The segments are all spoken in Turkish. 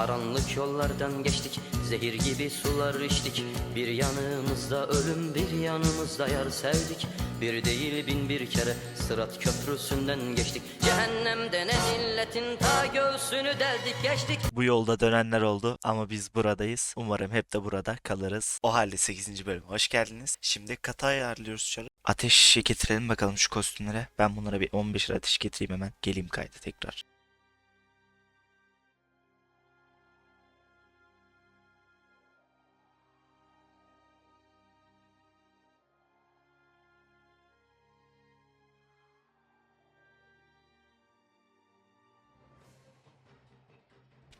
Karanlık yollardan geçtik Zehir gibi sular içtik Bir yanımızda ölüm bir yanımızda yar sevdik Bir değil bin bir kere Sırat köprüsünden geçtik Cehennemde ne milletin ta göğsünü deldik geçtik Bu yolda dönenler oldu ama biz buradayız. Umarım hep de burada kalırız. O halde 8. bölüm hoş geldiniz. Şimdi kata ayarlıyoruz çarı. Ateş getirelim bakalım şu kostümlere. Ben bunlara bir 15 ateş getireyim hemen. Geleyim kayda tekrar.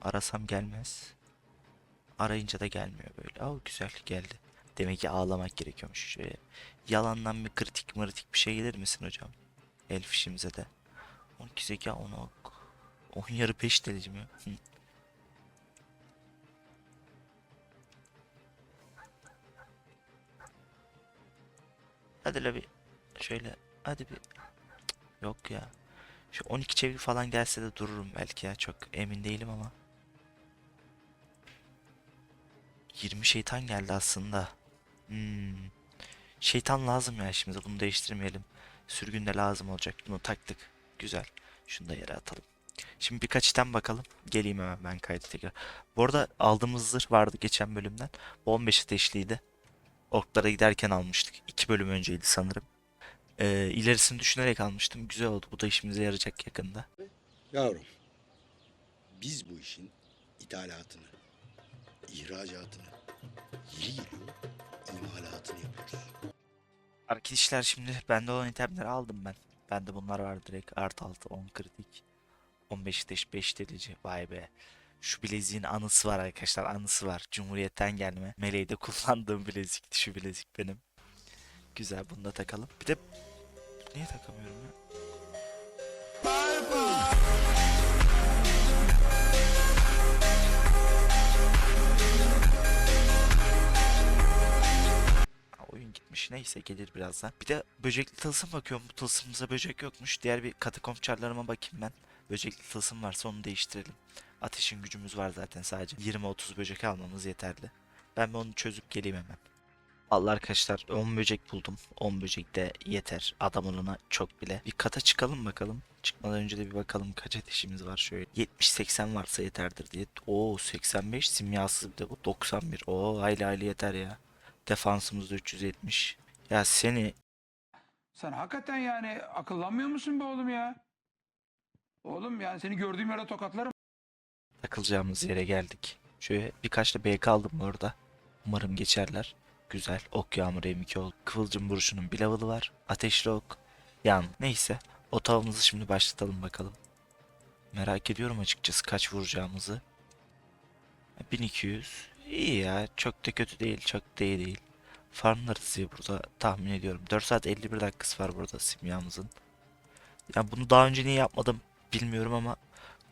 Arasam gelmez. Arayınca da gelmiyor böyle. Aa güzel geldi. Demek ki ağlamak gerekiyormuş. Şöyle yalandan bir kritik mırıtik bir şey gelir misin hocam? Elf işimize de. 12 zeka 10 ok. 10 yarı 5 delici mi? Hadi la bir şöyle hadi bir yok ya. Şu 12 çevik falan gelse de dururum belki ya. Çok emin değilim ama. 20 şeytan geldi aslında. Hmm. Şeytan lazım ya şimdi bunu değiştirmeyelim. Sürgün de lazım olacak. Bunu taktık. Güzel. Şunu da yere atalım. Şimdi birkaç item bakalım. Geleyim hemen ben kaydı tekrar. Bu arada aldığımız zırh vardı geçen bölümden. Bu 15 ateşliydi. Orklara giderken almıştık. 2 bölüm önceydi sanırım. Ee, ilerisini düşünerek almıştım. Güzel oldu. Bu da işimize yarayacak yakında. Yavrum, biz bu işin ithalatını, ihracatını, yeri geliyor imalatını yapıyoruz. Arkadaşlar şimdi bende olan itemleri aldım ben. Bende bunlar var direkt. Art 6, 10 kritik. 15 ateş, 5 delici. Vay be. Şu bileziğin anısı var arkadaşlar. Anısı var. Cumhuriyet'ten gelme. Meleğde kullandığım bilezikti. Şu bilezik benim. Güzel bunu da takalım. Bir de niye takamıyorum ya? Ha, Gitmiş. Neyse gelir birazdan. Bir de böcekli tılsım bakıyorum. Bu tılsımımıza böcek yokmuş. Diğer bir katakomb çarlarıma bakayım ben. Böcekli tılsım varsa onu değiştirelim. Ateşin gücümüz var zaten sadece. 20-30 böcek almamız yeterli. Ben bir onu çözüp geleyim hemen. Vallahi arkadaşlar 10 böcek buldum. 10 böcek de yeter. Adam olana çok bile. Bir kata çıkalım bakalım. Çıkmadan önce de bir bakalım kaç ateşimiz var şöyle. 70-80 varsa yeterdir diye. Oo 85 simyasız bir de bu. 91. Oo hayli hayli yeter ya. Defansımız da 370. Ya seni Sen hakikaten yani akıllanmıyor musun be oğlum ya? Oğlum yani seni gördüğüm yere tokatlarım. takılacağımız yere geldik. Şöyle birkaç da BK aldım bu arada. Umarım geçerler. Güzel. Ok yağmuru M2 oldu. Kıvılcım vuruşunun bir level'ı var. Ateşli ok. Yan. Neyse. O tavamızı şimdi başlatalım bakalım. Merak ediyorum açıkçası kaç vuracağımızı. 1200. İyi ya. Çok da kötü değil. Çok da iyi değil. Farmlarız diye burada tahmin ediyorum. 4 saat 51 dakikası var burada simyamızın. Ya bunu daha önce niye yapmadım bilmiyorum ama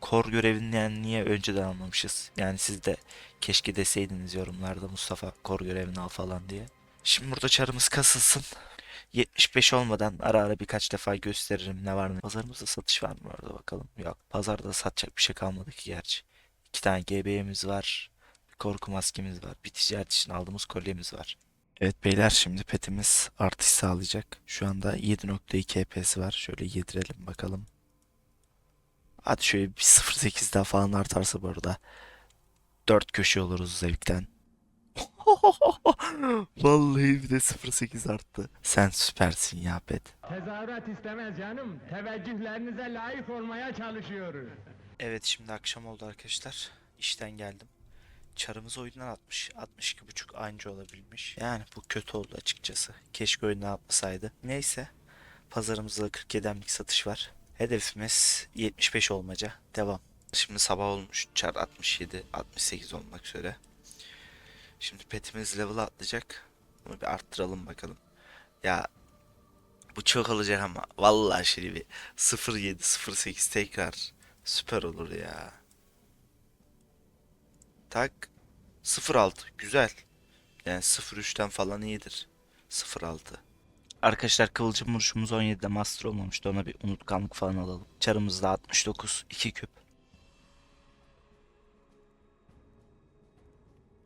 kor görevini yani niye önceden almamışız? Yani siz de keşke deseydiniz yorumlarda Mustafa kor görevini al falan diye. Şimdi burada çarımız kasılsın. 75 olmadan ara ara birkaç defa gösteririm ne var ne. Pazarımızda satış var mı orada bakalım. Yok. Pazarda satacak bir şey kalmadı ki gerçi. İki tane GB'miz var. Korku maskemiz var. Bir ticaret için aldığımız kolyemiz var. Evet beyler şimdi petimiz artış sağlayacak. Şu anda 7.2 HP'si var. Şöyle yedirelim bakalım. Hadi şöyle bir 0.8 daha falan artarsa bu arada 4 köşe oluruz zevkten. Vallahi bir de 0.8 arttı. Sen süpersin ya Pet. Tezahürat istemez canım. Teveccühlerinize layık olmaya çalışıyoruz. Evet şimdi akşam oldu arkadaşlar. İşten geldim. Çarımız oyundan atmış. 62.5 anca olabilmiş. Yani bu kötü oldu açıkçası. Keşke oyundan atmasaydı. Neyse. Pazarımızda 47 emlik satış var. Hedefimiz 75 olmaca. Devam. Şimdi sabah olmuş. Çar 67, 68 olmak üzere. Şimdi petimiz level atlayacak. Bunu bir arttıralım bakalım. Ya bu çok olacak ama vallahi şimdi bir 07 08 tekrar süper olur ya. Tak 06 güzel. Yani 03'ten falan iyidir. 06. Arkadaşlar kıvılcım vuruşumuz 17'de master olmamıştı. Ona bir unutkanlık falan alalım. Çarımızda 69 2 küp.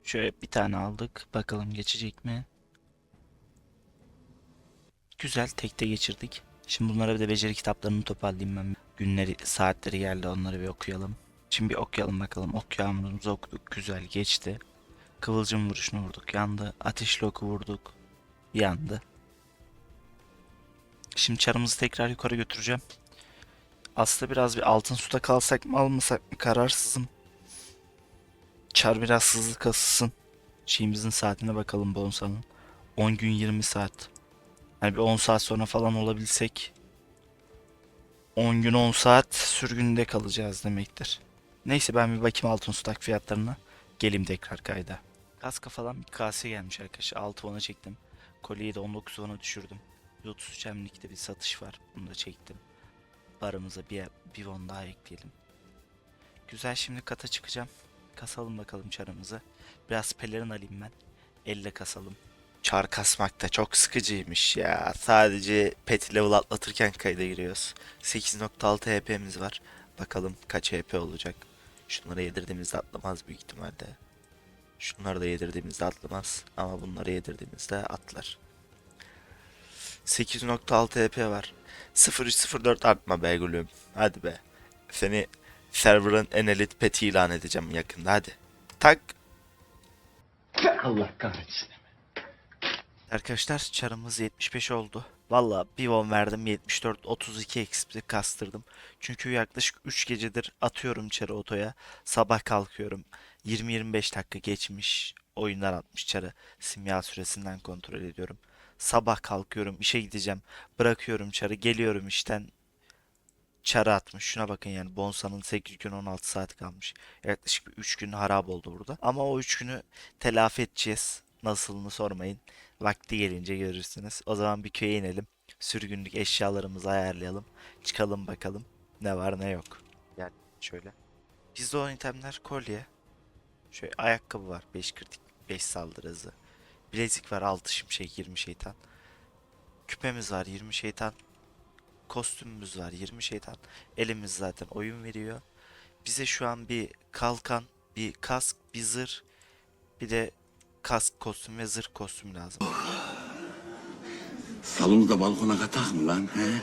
Şöyle bir tane aldık. Bakalım geçecek mi? Güzel tekte geçirdik. Şimdi bunlara bir de beceri kitaplarını toparlayayım ben. Günleri, saatleri geldi onları bir okuyalım. Şimdi bir okuyalım bakalım. Ok yağmurumuzu okuduk. Güzel geçti. Kıvılcım vuruşunu vurduk. Yandı. Ateşli oku vurduk. Yandı. Şimdi çarımızı tekrar yukarı götüreceğim. Aslında biraz bir altın suda kalsak mı almasak mı kararsızım. Çar biraz hızlı kasılsın. Şeyimizin saatine bakalım Bonsa'nın. 10 gün 20 saat. Yani bir 10 saat sonra falan olabilsek 10 gün 10 saat sürgünde kalacağız demektir. Neyse ben bir bakayım altın sudak fiyatlarına. Geleyim tekrar kayda. Kaska falan bir kase gelmiş arkadaşlar. 6 won'a çektim. Kolyeyi de 19 won'a düşürdüm. 33 emlikte bir satış var. Bunu da çektim. Barımıza bir, bir won daha ekleyelim. Güzel şimdi kata çıkacağım. Kasalım bakalım çarımızı. Biraz pelerin alayım ben. Elle kasalım. Çar kasmak da çok sıkıcıymış ya. Sadece pet level atlatırken kayda giriyoruz. 8.6 HP'miz var. Bakalım kaç HP olacak. Şunları yedirdiğimizde atlamaz büyük ihtimalle. Şunları da yedirdiğimizde atlamaz. Ama bunları yedirdiğimizde atlar. 8.6 HP var. 0304 artma be gülüm. Hadi be. Seni server'ın en elit peti ilan edeceğim yakında hadi. Tak. Allah kahretsin. Arkadaşlar çarımız 75 oldu. Valla bir won verdim 74 32 XP kastırdım. Çünkü yaklaşık 3 gecedir atıyorum çarı otoya. Sabah kalkıyorum. 20-25 dakika geçmiş oyundan atmış çarı. Simya süresinden kontrol ediyorum. Sabah kalkıyorum işe gideceğim. Bırakıyorum çarı geliyorum işten. Çarı atmış. Şuna bakın yani Bonsa'nın 8 gün 16 saat kalmış. Yaklaşık bir 3 gün harap oldu burada. Ama o 3 günü telafi edeceğiz. Nasılını sormayın. Vakti gelince görürsünüz. O zaman bir köye inelim. Sürgünlük eşyalarımızı ayarlayalım. Çıkalım bakalım ne var ne yok. Gel şöyle. Bizde olan itemler kolye. Şöyle ayakkabı var 5 kritik 5 saldırı hızı. Bilezik var 6 şimşek 20 şeytan. Küpemiz var 20 şeytan. Kostümümüz var 20 şeytan. Elimiz zaten oyun veriyor. Bize şu an bir kalkan, bir kask, bir zırh, bir de kask kostüm ve zırh kostüm lazım. Salonu da balkona katak mı lan he?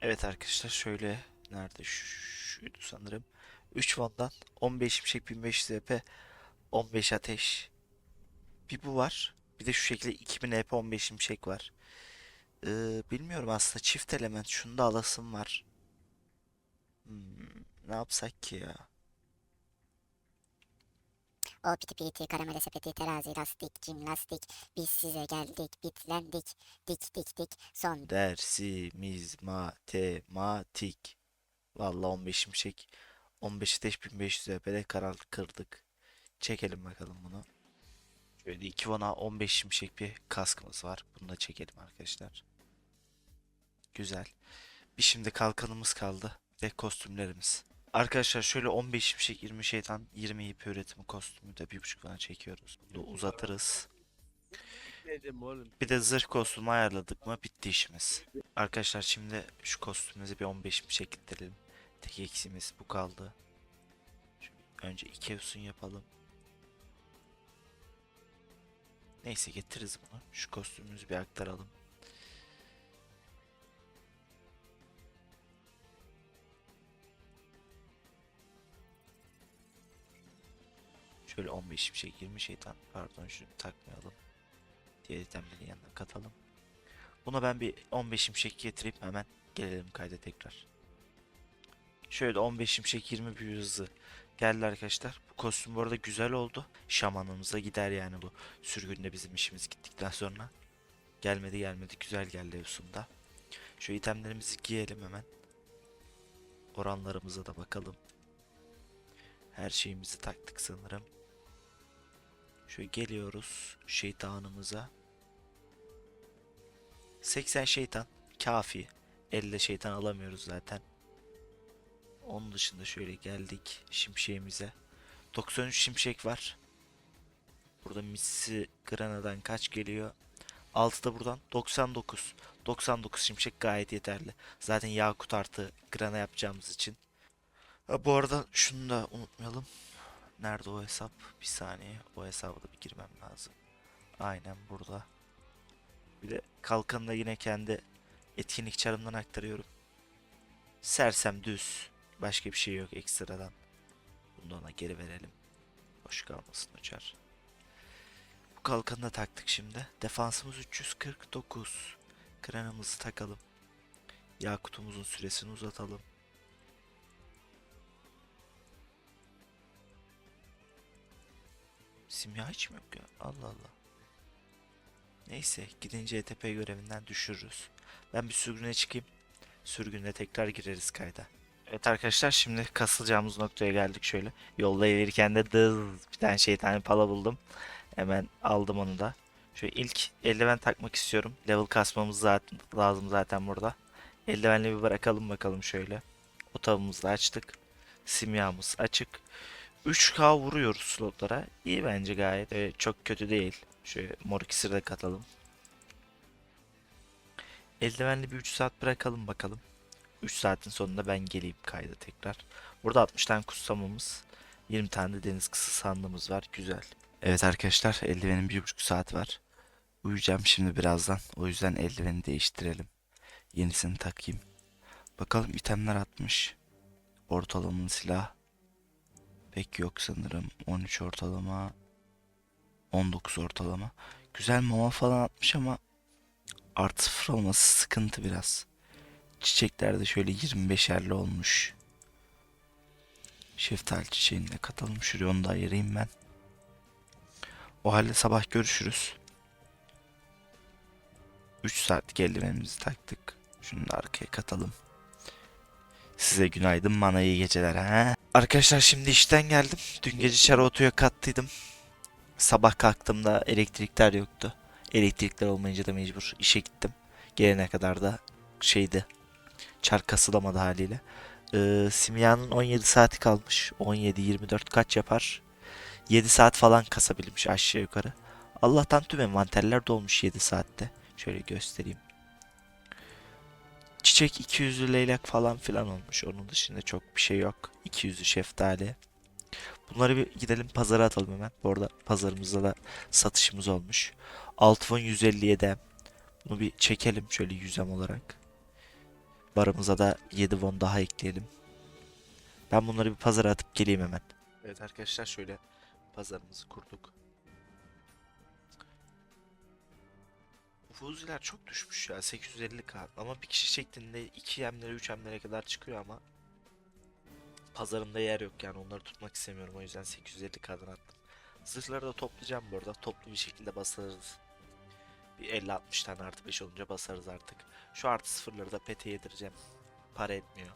Evet arkadaşlar şöyle nerede Ş- şuydu sanırım. 3 Van'dan 15 şimşek 1500 EP 15 ateş. Bir bu var. Bir de şu şekilde 2000 EP 15 şimşek var. Ee, bilmiyorum aslında çift element şunu da alasım var. Hmm, ne yapsak ki ya? O piti piti, karamele sepeti, terazi, lastik, cim lastik. Biz size geldik, bitlendik. Dik dik dik, son Dersimiz matematik. Vallahi 15 şimşek 15 ateş 1500 EP'de karar kırdık. Çekelim bakalım bunu. Şöyle 2 vana 15 şimşek bir kaskımız var. Bunu da çekelim arkadaşlar. Güzel. Bir şimdi kalkanımız kaldı. Ve kostümlerimiz. Arkadaşlar şöyle 15 şimşek 20 şeytan 20 ip üretimi kostümü de 1.5 vana çekiyoruz. Bunu uzatırız. Bir de zırh kostümü ayarladık mı bitti işimiz. Arkadaşlar şimdi şu kostümümüzü bir 15 bir şekilde getirelim. Tek eksiğimiz bu kaldı. Şu- Önce iki usun yapalım. Neyse getiririz bunu. Şu kostümümüzü bir aktaralım. Şöyle 15 bir şey 20 şeytan pardon şunu takmayalım. Diğer itemlerin yanına katalım. Buna ben bir 15 şimşek getireyim hemen gelelim kayda tekrar. Şöyle 15 şimşek 20 bir hızlı geldi arkadaşlar. Bu kostüm bu arada güzel oldu. Şamanımıza gider yani bu sürgünde bizim işimiz gittikten sonra. Gelmedi gelmedi güzel geldi Evsun'da. Şu itemlerimizi giyelim hemen. Oranlarımıza da bakalım. Her şeyimizi taktık sanırım. Şöyle geliyoruz şeytanımıza. 80 şeytan kafi. 50 şeytan alamıyoruz zaten. Onun dışında şöyle geldik şimşeğimize. 93 şimşek var. Burada missi Grana'dan kaç geliyor? 6 da buradan 99. 99 şimşek gayet yeterli. Zaten Yakut artı Grana yapacağımız için. Ha, bu arada şunu da unutmayalım. Nerede o hesap? Bir saniye. O hesaba da bir girmem lazım. Aynen burada. Bir de kalkanı da yine kendi etkinlik çarımdan aktarıyorum. Sersem düz. Başka bir şey yok ekstradan. Bunu ona geri verelim. Boş kalmasın uçar. Bu kalkanı da taktık şimdi. Defansımız 349. Kranımızı takalım. Yakutumuzun süresini uzatalım. Simya hiç mi yok ya? Allah Allah. Neyse gidince ETP görevinden düşürürüz. Ben bir sürgüne çıkayım. Sürgünde tekrar gireriz kayda. Evet arkadaşlar şimdi kasılacağımız noktaya geldik şöyle. Yolda gelirken de dız bir tane şeytani pala buldum. Hemen aldım onu da. Şöyle ilk eldiven takmak istiyorum. Level kasmamız zaten lazım zaten burada. Eldivenle bir bırakalım bakalım şöyle. Otağımızı açtık. Simyamız açık. 3K vuruyoruz slotlara. İyi bence gayet. Ee, çok kötü değil. Şöyle mor ikisini de katalım. Eldivenli bir 3 saat bırakalım bakalım. 3 saatin sonunda ben geleyim kayda tekrar. Burada 60 tane kutsamamız. 20 tane de deniz kısı sandığımız var. Güzel. Evet arkadaşlar eldivenin 1,5 saat var. Uyuyacağım şimdi birazdan. O yüzden eldiveni değiştirelim. Yenisini takayım. Bakalım itemler atmış. Ortalamalı silah. Pek yok sanırım. 13 ortalama. 19 ortalama. Güzel mama falan atmış ama artı sıfır olması sıkıntı biraz. Çiçekler de şöyle 25'erli olmuş. Şeftali çiçeğini de katalım şuraya onu da ayırayım ben. O halde sabah görüşürüz. 3 saatlik eldivenimizi taktık. Şunu da arkaya katalım. Size günaydın bana iyi geceler ha. Arkadaşlar şimdi işten geldim. Dün gece çara otoya kattıydım. Sabah kalktığımda elektrikler yoktu. Elektrikler olmayınca da mecbur işe gittim. Gelene kadar da şeydi. Çar kasılamadı haliyle. Ee, Simya'nın 17 saati kalmış. 17-24 kaç yapar? 7 saat falan kasabilmiş aşağı yukarı. Allah'tan tüm envanterler dolmuş 7 saatte. Şöyle göstereyim. Çiçek 200'lü leylak falan filan olmuş. Onun dışında çok bir şey yok. 200'lü şeftali. Bunları bir gidelim pazara atalım hemen. Bu arada pazarımızda da satışımız olmuş. Altfon 157 Bunu bir çekelim şöyle 100 olarak. Barımıza da 7 won daha ekleyelim. Ben bunları bir pazara atıp geleyim hemen. Evet arkadaşlar şöyle pazarımızı kurduk. Fuziler çok düşmüş ya 850k ama bir kişi şeklinde 2 yemlere 3 yemlere kadar çıkıyor ama pazarımda yer yok yani onları tutmak istemiyorum o yüzden 850k'dan attım. Zırhları da toplayacağım bu arada toplu bir şekilde basarız. Bir 50-60 tane artı 5 olunca basarız artık. Şu artı sıfırları da pete yedireceğim. Para etmiyor.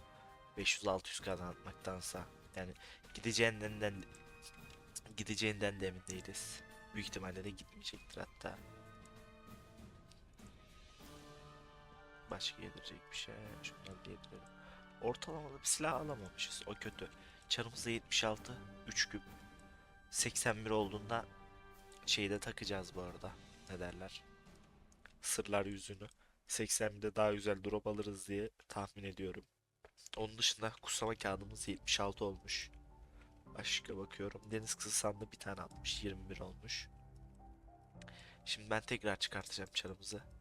500-600k'dan atmaktansa. Yani gideceğinden de, gideceğinden de emin değiliz. Büyük ihtimalle de gitmeyecektir hatta. Başka yedirecek bir şey. Şunları da yedirelim. Ortalamada bir silah alamamışız. O kötü. Çarımızda 76. 3 küp. 81 olduğunda şeyi de takacağız bu arada. Ne derler? Sırlar yüzünü. 81'de daha güzel drop alırız diye tahmin ediyorum. Onun dışında kutsama kağıdımız 76 olmuş. Başka bakıyorum. Deniz kızı sandığı bir tane atmış. 21 olmuş. Şimdi ben tekrar çıkartacağım çarımızı.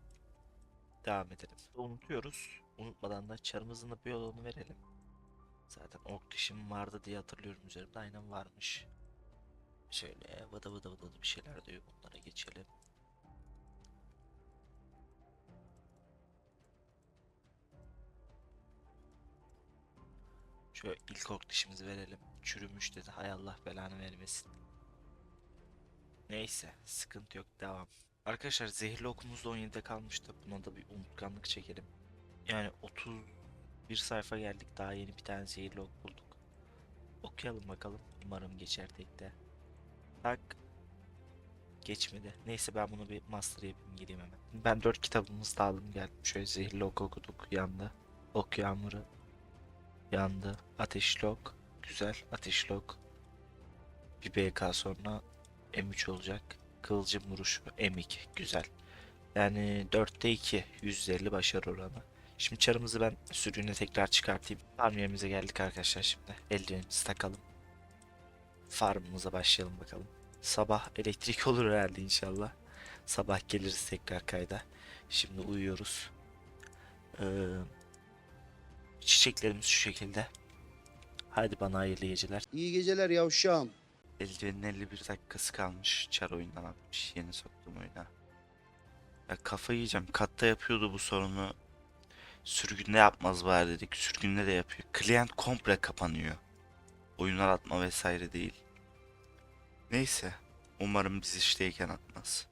Devam edelim. Unutuyoruz. Unutmadan da çarımızın da bir yolunu verelim. Zaten ork dişim vardı diye hatırlıyorum üzerimde. Aynen varmış. Şöyle vıda vıda vıda bir şeyler diyor. Bunlara geçelim. Şöyle ilk ork dişimizi verelim. Çürümüş dedi. Hay Allah belanı vermesin. Neyse sıkıntı yok devam. Arkadaşlar zehirli okumuz da 17'de kalmıştı. Buna da bir unutkanlık çekelim. Yani 31 sayfa geldik. Daha yeni bir tane zehirli ok bulduk. Okuyalım bakalım. Umarım geçer tekte. Tak. Geçmedi. Neyse ben bunu bir master yapayım geleyim hemen. Ben 4 kitabımızı da aldım geldim. Şöyle zehirli ok okuduk. Yandı. Ok yağmuru. Yandı. Ateşli ok. Güzel. Ateşli ok. Bir BK sonra M3 olacak. Kılıcım vuruşu M2 güzel. Yani 4'te 2 150 başarı oranı. Şimdi çarımızı ben sürüğüne tekrar çıkartayım. Farm yerimize geldik arkadaşlar şimdi. Eldivenimizi takalım. farmımıza başlayalım bakalım. Sabah elektrik olur herhalde inşallah. Sabah geliriz tekrar kayda. Şimdi uyuyoruz. Ee, çiçeklerimiz şu şekilde. Hadi bana hayırlı geceler. İyi geceler yavşağım. Eldivenin 51 dakikası kalmış. Çar oyundan atmış. Yeni soktum oyuna. Ya kafa yiyeceğim. Katta yapıyordu bu sorunu. Sürgünde yapmaz bari dedik. Sürgünde de yapıyor. Klient komple kapanıyor. Oyunlar atma vesaire değil. Neyse. Umarım biz işteyken atmaz.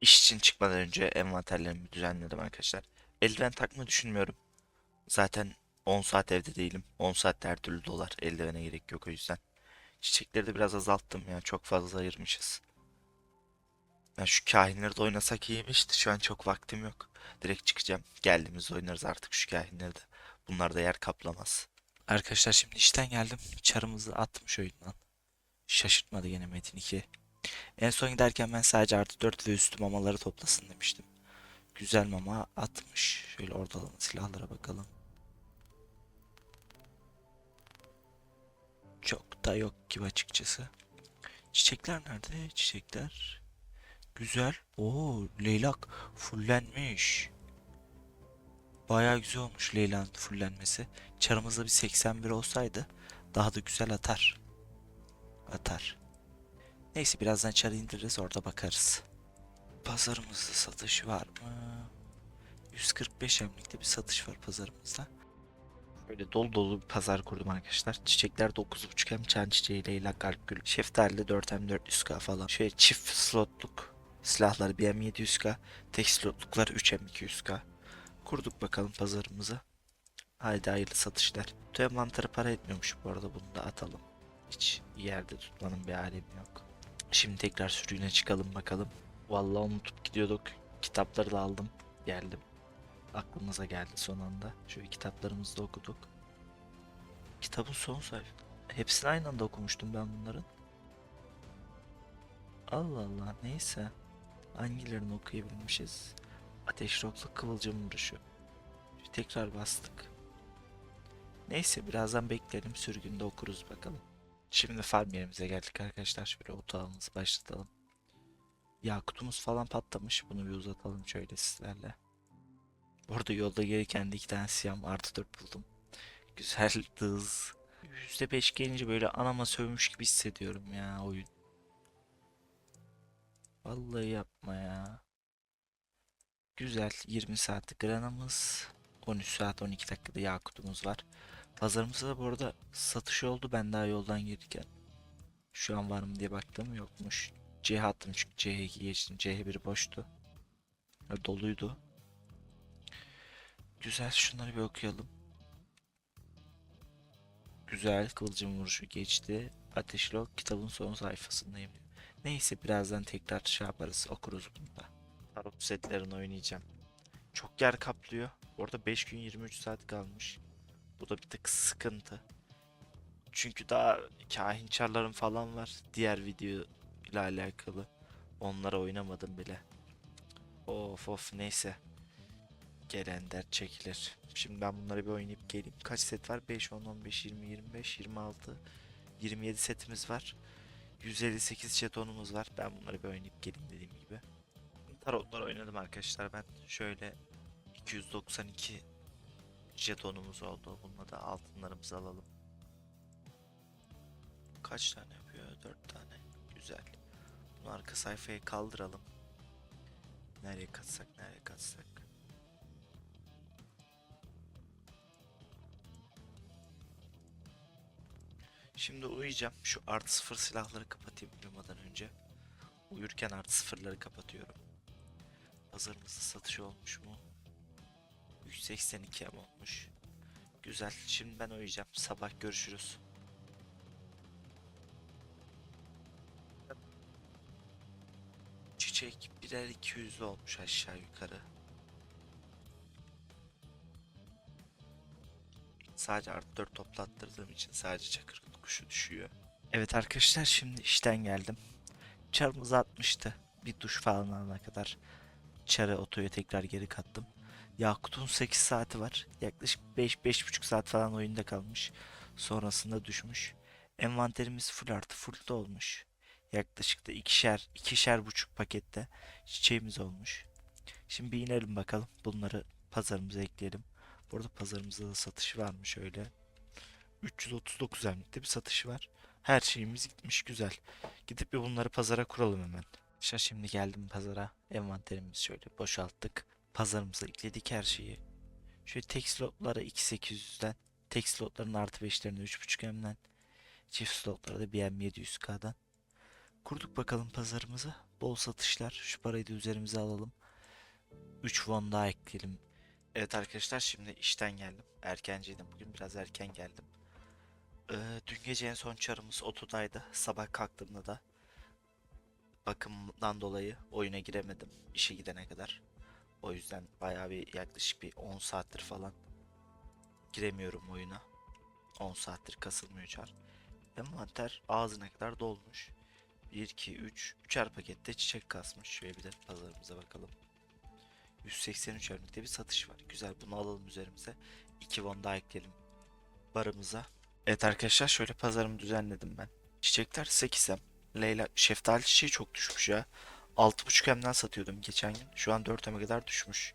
İş için çıkmadan önce envanterlerimi düzenledim arkadaşlar. Eldiven takmayı düşünmüyorum. Zaten 10 saat evde değilim. 10 saatte her türlü dolar. Eldivene gerek yok o yüzden. Çiçekleri de biraz azalttım ya. Çok fazla ayırmışız. Ya şu kahinleri de oynasak iyiymişti. Şu an çok vaktim yok. Direkt çıkacağım. Geldiğimizde oynarız artık şu kahinleri de. Bunlar da yer kaplamaz. Arkadaşlar şimdi işten geldim. Çarımızı atmış oyundan. Şaşırtmadı gene Metin 2. En son giderken ben sadece artı 4 ve üstü mamaları toplasın demiştim. Güzel mama atmış. Şöyle ortalama silahlara bakalım. Çok da yok gibi açıkçası. Çiçekler nerede? Çiçekler. Güzel. Oo, leylak fullenmiş. Bayağı güzel olmuş leylağın fullenmesi. Çarımızda bir 81 olsaydı daha da güzel atar. Atar. Neyse birazdan çarı indiririz orada bakarız. Pazarımızda satış var mı? 145 emlikte bir satış var pazarımızda. Böyle dolu dolu bir pazar kurdum arkadaşlar. Çiçekler 9.5 hem çan çiçeği, leyla, kalp gül. Şeftali 4 hem 400k falan. Şöyle çift slotluk silahlar bir hem 700k. Tek slotluklar 3 hem 200k. Kurduk bakalım pazarımızı. Haydi hayırlı satışlar. Bu envantere para etmiyormuş bu arada bunu da atalım. Hiç yerde tutmanın bir alemi yok. Şimdi tekrar sürüğüne çıkalım bakalım. Vallahi unutup gidiyorduk. Kitapları da aldım. Geldim. Aklımıza geldi son anda. Şöyle kitaplarımızı da okuduk. Kitabın son sayfa. Hepsini aynı anda okumuştum ben bunların. Allah Allah neyse. Hangilerini okuyabilmişiz? Ateş roklu kıvılcım vuruşu. Tekrar bastık. Neyse birazdan bekleyelim sürgünde okuruz bakalım. Şimdi farm yerimize geldik arkadaşlar. Şöyle otağımızı başlatalım. Yakutumuz falan patlamış. Bunu bir uzatalım şöyle sizlerle. Orada yolda gelirken de iki tane siyam artı 4 buldum. Güzel hız. %5 gelince böyle anama sövmüş gibi hissediyorum ya oyun. Vallahi yapma ya. Güzel 20 saatlik granamız. 13 saat 12 dakikada yakutumuz var. Pazarımızda da bu arada satış oldu ben daha yoldan gelirken. Şu an var mı diye baktım yokmuş. C attım çünkü C2 geçtim. C1 boştu. Doluydu. Güzel şunları bir okuyalım. Güzel kıvılcım vuruşu geçti. Ateşli ok kitabın son sayfasındayım. Neyse birazdan tekrar şey yaparız okuruz bunu da. Tarot setlerini oynayacağım. Çok yer kaplıyor. Orada 5 gün 23 saat kalmış. Bu da bir tık sıkıntı. Çünkü daha kahin çarlarım falan var. Diğer video ile alakalı. Onlara oynamadım bile. Of of neyse. Gelen dert çekilir. Şimdi ben bunları bir oynayıp geleyim. Kaç set var? 5, 10, 15, 20, 25, 26, 27 setimiz var. 158 jetonumuz var. Ben bunları bir oynayıp geleyim dediğim gibi. Tarotlar oynadım arkadaşlar ben. Şöyle 292 jetonumuz oldu. Bununla da altınlarımızı alalım. Kaç tane yapıyor? 4 tane. Güzel. Bunu arka sayfaya kaldıralım. Nereye katsak nereye katsak. Şimdi uyuyacağım. Şu artı sıfır silahları kapatayım uyumadan önce. Uyurken artı sıfırları kapatıyorum. Pazarımızda satış olmuş mu? 182 ama olmuş. Güzel. Şimdi ben uyuyacağım. Sabah görüşürüz. Çiçek birer 200 olmuş aşağı yukarı. Sadece artı 4 toplattırdığım için sadece çakır kuşu düşüyor. Evet arkadaşlar şimdi işten geldim. Çarımızı atmıştı. Bir duş falan alana kadar çarı otoya tekrar geri kattım. Yakut'un 8 saati var. Yaklaşık 5-5,5 saat falan oyunda kalmış. Sonrasında düşmüş. Envanterimiz full artı full da olmuş. Yaklaşık da ikişer, ikişer buçuk pakette çiçeğimiz olmuş. Şimdi bir inelim bakalım. Bunları pazarımıza ekleyelim. Burada pazarımızda da satışı varmış öyle. 339 emlikte bir satışı var. Her şeyimiz gitmiş güzel. Gidip bir bunları pazara kuralım hemen. İşte şimdi geldim pazara. Envanterimizi şöyle boşalttık. Pazarımıza ekledik her şeyi. Şöyle tek slotlara 2800'den. Tek slotların artı 5'lerini 3.5M'den. Çift slotlara da BM700K'dan. Kurduk bakalım pazarımızı. Bol satışlar. Şu parayı da üzerimize alalım. 3 won daha ekleyelim. Evet arkadaşlar şimdi işten geldim. Erkenciydim. Bugün biraz erken geldim. Ee, dün gece en son çarımız otodaydı. Sabah kalktığımda da bakımdan dolayı oyuna giremedim. işe gidene kadar. O yüzden bayağı bir yaklaşık bir 10 saattir falan giremiyorum oyuna. 10 saattir kasılmıyor çar. Envanter ağzına kadar dolmuş. 1, 2, 3. Üçer pakette çiçek kasmış. Şöyle bir de pazarımıza bakalım. 183 örnekte bir satış var. Güzel bunu alalım üzerimize. 2 won daha ekleyelim barımıza. Evet arkadaşlar şöyle pazarımı düzenledim ben. Çiçekler 8M. Leyla şeftali çiçeği çok düşmüş ya. 6.5M'den satıyordum geçen gün. Şu an 4M'e kadar düşmüş.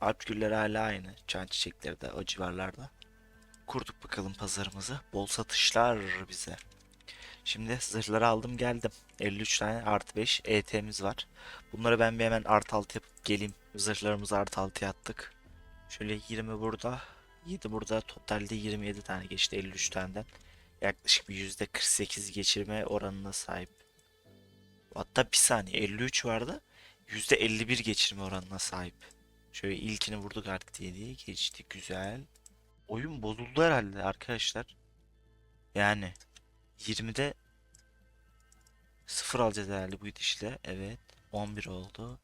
Alp güller hala aynı. Çan çiçekleri de o civarlarda. Kurduk bakalım pazarımızı. Bol satışlar bize. Şimdi zırhları aldım geldim. 53 tane artı 5 ET'miz var. Bunları ben bir hemen artı 6 yapıp geleyim. Zırhlarımızı artı 6'ya attık. Şöyle 20 burada. 7 burada. Totalde 27 tane geçti 53 taneden. Yaklaşık bir %48 geçirme oranına sahip. Hatta bir saniye 53 vardı. %51 geçirme oranına sahip. Şöyle ilkini vurduk artık diye diye geçti. Güzel. Oyun bozuldu herhalde arkadaşlar. Yani 20'de 0 alacağız herhalde bu gidişle. Evet. 11 oldu.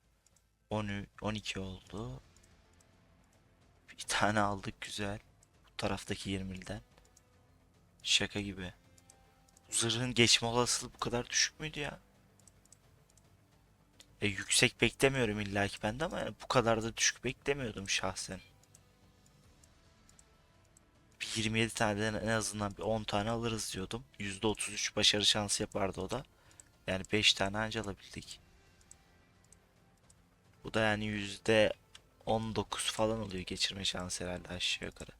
13, 12 oldu. Bir tane aldık güzel. Bu taraftaki 20'den. Şaka gibi. Zırhın geçme olasılığı bu kadar düşük müydü ya? E, yüksek beklemiyorum illaki ben de ama yani bu kadar da düşük beklemiyordum şahsen. Bir 27 taneden en azından bir 10 tane alırız diyordum. %33 başarı şansı yapardı o da. Yani 5 tane anca alabildik. Bu da yani %19 falan oluyor geçirme şansı herhalde aşağı yukarı.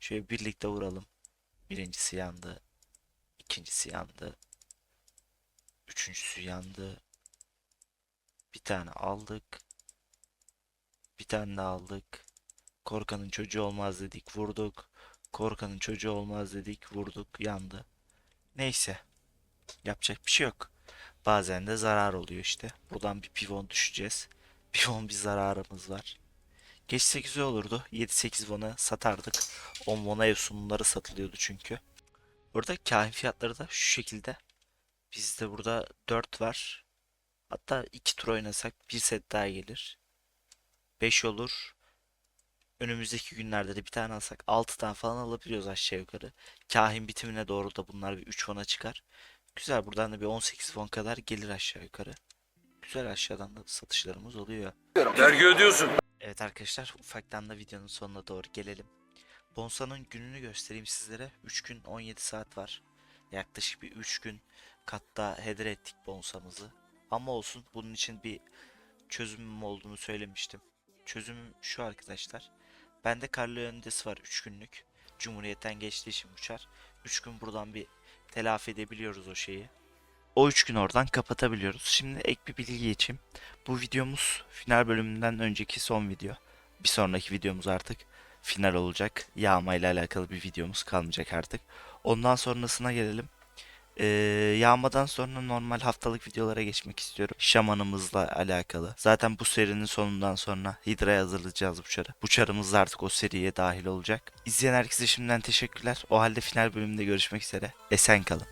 Şöyle birlikte vuralım. Birincisi yandı. ikincisi yandı. Üçüncüsü yandı. Bir tane aldık. Bir tane daha aldık. Korkanın çocuğu olmaz dedik vurduk. Korkanın çocuğu olmaz dedik vurduk yandı. Neyse. Yapacak bir şey yok. Bazen de zarar oluyor işte. Buradan bir pivon düşeceğiz. Pivon bir zararımız var. Geçse güzel olurdu. 7-8 won'a satardık. 10 won'a yosunları satılıyordu çünkü. Burada kahin fiyatları da şu şekilde. Bizde burada 4 var. Hatta 2 tur oynasak bir set daha gelir. 5 olur. Önümüzdeki günlerde de bir tane alsak 6 tane falan alabiliyoruz aşağı yukarı. Kahin bitimine doğru da bunlar bir 3 won'a çıkar. Güzel buradan da bir 18 won kadar gelir aşağı yukarı. Güzel aşağıdan da satışlarımız oluyor. Vergi ödüyorsun. Evet arkadaşlar ufaktan da videonun sonuna doğru gelelim. Bonsa'nın gününü göstereyim sizlere. 3 gün 17 saat var. Yaklaşık bir 3 gün katta heder ettik Bonsa'mızı. Ama olsun bunun için bir çözümüm olduğunu söylemiştim. Çözümüm şu arkadaşlar. Bende karlı öndesi var 3 günlük. Cumhuriyetten geçtiği için uçar. 3 gün buradan bir telafi edebiliyoruz o şeyi. O 3 gün oradan kapatabiliyoruz. Şimdi ek bir bilgi geçeyim. Bu videomuz final bölümünden önceki son video. Bir sonraki videomuz artık final olacak. Yağma ile alakalı bir videomuz kalmayacak artık. Ondan sonrasına gelelim. Ee, yağmadan sonra normal haftalık videolara geçmek istiyorum. Şamanımızla alakalı. Zaten bu serinin sonundan sonra Hidra'ya hazırlayacağız bu çarı. Artık o seriye dahil olacak. İzleyen herkese şimdiden teşekkürler. O halde final bölümünde görüşmek üzere. Esen kalın.